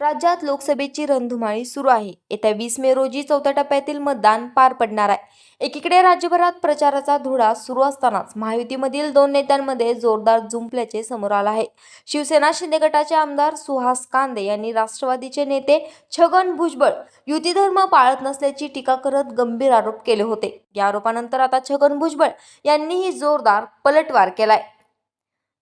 राज्यात लोकसभेची रणधुमाळी सुरू आहे. येत्या वीस मे रोजी चौथ्या टप्प्यातील मतदान पार पडणार आहे. एकीकडे राज्यभरात प्रचाराचा धुडा सुरू असतानाच महायुतीमधील दोन नेत्यांमध्ये जोरदार जुंपल्याचे समोर आलं आहे. शिवसेना शिंदे गटाचे आमदार सुहास कांदे यांनी राष्ट्रवादीचे नेते छगन भुजबळ युतीधर्म पाळत नसल्याची टीका करत गंभीर आरोप केले होते. या आरोपानंतर आता छगन भुजबळ यांनीही जोरदार पलटवार केलाय.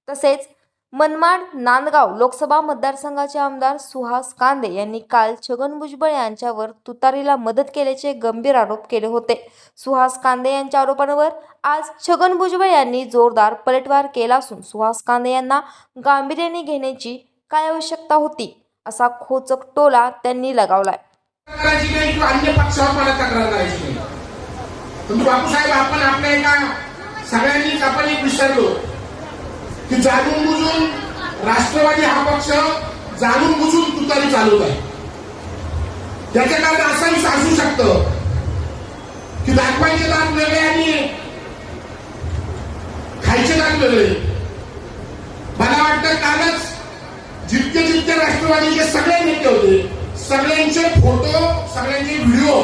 तसेच मनमाड नांदगाव लोकसभा मतदारसंघाचे आमदार सुहास कांदे यांनी काल छगन भुजबळ यांच्यावर तुतारीला मदत केल्याचे गंभीर आरोप केले होते. सुहास कांदे यांच्या आरोपांवर आज छगन भुजबळ यांनी जोरदार पलटवार केला असून सुहास कांदे यांना गांभीर्याने घेण्याची काय आवश्यकता होती असा खोचक टोला त्यांनी लगावलाय. सगळ्यांनीच आपण एक विसरलो. की जाणून बुजून राष्ट्रवादी हा पक्ष जाणून बुजून तुतारी चालवत आहे. त्याच्या कारण असं असू शकतं की दाखवायचे दात वेगळे आणि खायचे दात वेगळे. मला वाटतं कालच जितके जितके राष्ट्रवादीचे सगळे नेते होते सगळ्यांचे फोटो सगळ्यांचे व्हिडिओ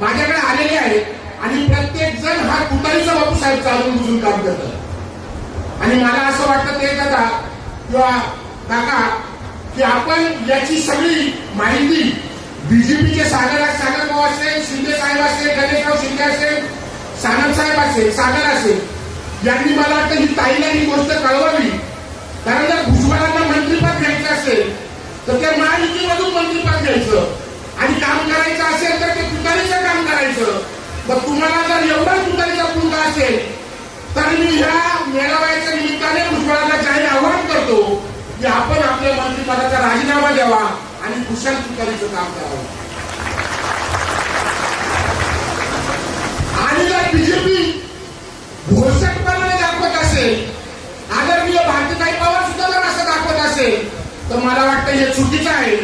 माझ्याकडे आलेले आहेत आणि प्रत्येक जण हा तुतारीचा बापूसाहेब चालून बुजून काम करतात. आणि मला असं वाटतं ते दादा किंवा काका की आपण याची सगळी माहिती बीजेपीचे सागर सागर भाऊ असेल शिंदे साहेब असेल गणेशराव शिंदे असेल सानप साहेब असेल सागर असेल यांनी मला वाटतं ही ताईला ही गोष्ट कळवावी. कारण जर भुजबळांना मंत्रीपद घ्यायचं असेल तर ते महायुतीमधून मंत्रीपद घ्यायचं. आणि काम करायचं असेल तर ते तुतारीचं काम करायचं. मग तुम्हाला जर एवढा तुतारीचा पुरता असेल तर मी ह्या मेळाव्याच्या निमित्ताने भुजबळाला जाहीर आवाहन करतो की आपण आपल्या मंत्रिपदाचा राजीनामा द्यावा आणि कुशल तुतारीचं काम करावं. आणि जर बीजेपी घोषकपणाने दाखवत असेल आदरणीय भारतीताई पवार सुद्धा जर असं दाखवत असेल तर मला वाटतं हे चुकीचं आहे.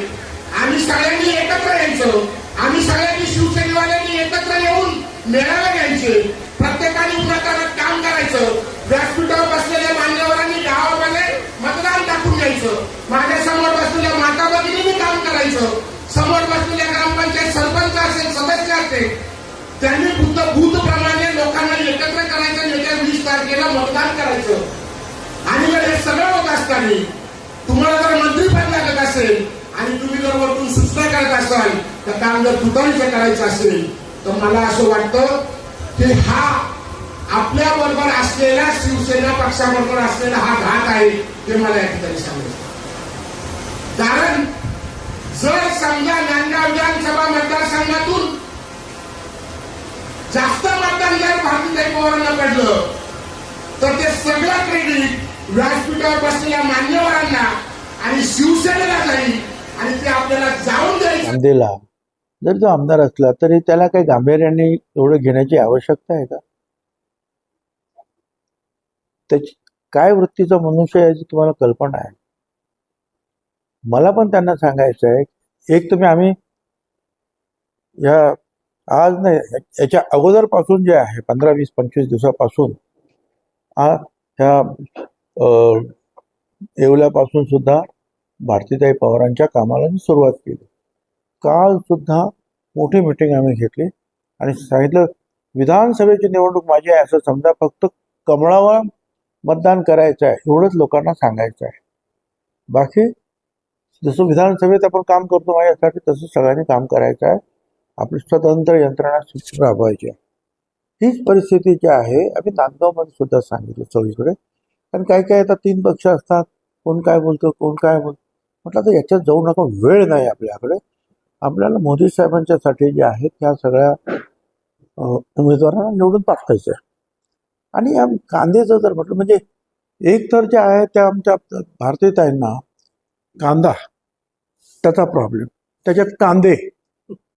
आम्ही सगळ्यांनी एकत्र यायचं. आम्ही सगळ्यांनी शिवसेनेवाल्यांनी एकत्र येऊन मेळावे घ्यायचे प्रत्येकाने उन्हातानात काम करायचं व्यासपीठावर बसलेल्या मान्यवरांनी गावामध्ये मतदान टाकून द्यायचं. माझ्यासमोर बसलेल्या माता भगिनींनी काम करायचं. समोर बसलेल्या ग्रामपंचायत सरपंच असेल सदस्य असेल त्यांनी बुद्ध प्रमाणे लोकांना एकत्र करायचं येत्या वीस तारखेला मतदान करायचं. आणि जर हे सगळं होत असताना तुम्हाला जर मंत्रीपद लागत असेल आणि तुम्ही जर वरतून सूचना करत असाल तर काम जर तुतारीचं करायचं असेल तर मला असं वाटतं की हा आपल्या बरोबर असलेला शिवसेना पक्षाबरोबर असलेला हा घात आहे ते मला या ठिकाणी सांगायचं कारण जर समजा नांदगाव विधानसभा मतदारसंघातून जास्त मतदान जर भारतीय पवारांना पडलं तर ते सगळं क्रेडिट व्यासपीठावर बसलेल्या मान्यवरांना आणि शिवसेनेला जाईल आणि ते आपल्याला जाऊन जाईल जर जो आमदार असला तरी त्याला काही गांभीर्याने एवढं घेण्याची आवश्यकता आहे का? त्याची काय वृत्तीचा मनुष्य याची तुम्हाला कल्पना आहे. मला पण त्यांना सांगायचं आहे एक तुम्ही आम्ही या आज नाही याच्या अगोदरपासून जे आहे पंधरा वीस पंचवीस दिवसापासून ह्या अं, येवल्यापासून सुद्धा भारतीताई पवारांच्या कामाला मी सुरुवात केली. काल सुद्धा मोठी मिटिंग आम्ही घेतली आणि सांगितलं विधानसभेची निवडणूक माझी आहे असं समजा फक्त कमळावर मतदान करायचं आहे एवढंच लोकांना सांगायचं आहे. बाकी जसं विधानसभेत आपण काम करतो माझ्यासाठी तसं सगळ्यांनी काम करायचं आहे. आपली स्वतंत्र यंत्रणा राबवायची आहे. हीच परिस्थिती जी आहे आम्ही नांदगावमध्ये सुद्धा सांगितलं सगळीकडे. कारण काही काही आता तीन पक्ष असतात कोण काय बोलतो कोण काय बोलतो म्हटलं तर याच्यात जाऊ नका वेळ नाही आपल्याकडे. आपल्याला मोदी साहेबांच्यासाठी जे आहेत त्या सगळ्या उमेदवारांना निवडून पाठवायचं आहे. आणि या कांद्याचं जर म्हटलं म्हणजे एक तर जे आहे त्या आमच्या भारतीयताईंना कांदा त्याचा प्रॉब्लेम त्याच्यात कांदे